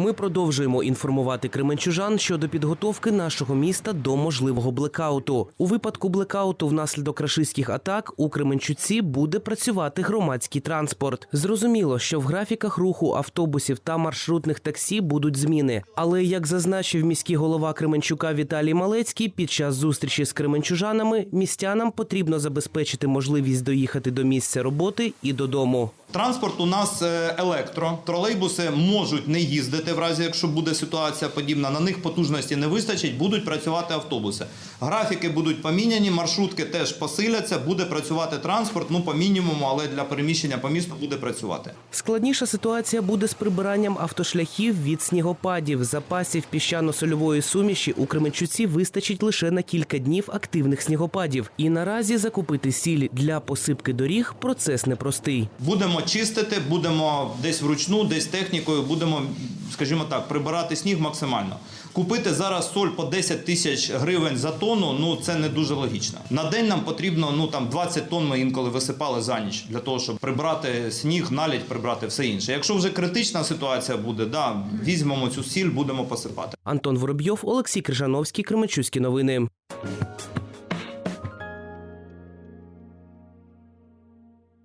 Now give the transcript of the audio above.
Ми продовжуємо інформувати кременчужан щодо підготовки нашого міста до можливого блекауту. У випадку блекауту внаслідок рашистських атак у Кременчуці буде працювати громадський транспорт. Зрозуміло, що в графіках руху автобусів та маршрутних таксі будуть зміни. Але як зазначив міський голова Кременчука Віталій Малецький, під час зустрічі з кременчужанами містянам потрібно забезпечити можливість доїхати до місця роботи і додому. Транспорт у нас е, електро. Тролейбуси можуть не їздити в разі, якщо буде ситуація подібна. На них потужності не вистачить, будуть працювати автобуси. Графіки будуть поміняні, маршрутки теж посиляться, буде працювати транспорт, ну по мінімуму, але для переміщення по місту буде працювати. Складніша ситуація буде з прибиранням автошляхів від снігопадів. Запасів піщано-сольової суміші у Кременчуці вистачить лише на кілька днів активних снігопадів. І наразі закупити сіль для посипки доріг процес непростий. Будемо чистити, будемо десь вручну, десь технікою, будемо, скажімо так, прибирати сніг максимально. Купити зараз соль по 10 тисяч гривень за тонну, ну це не дуже логічно. На день нам потрібно ну там 20 тонн ми інколи висипали за ніч для того, щоб прибрати сніг, налідь, прибрати все інше. Якщо вже критична ситуація буде, да, візьмемо цю сіль, будемо посипати. Антон Воробйов, Олексій Крижановський, Кременчуцькі новини.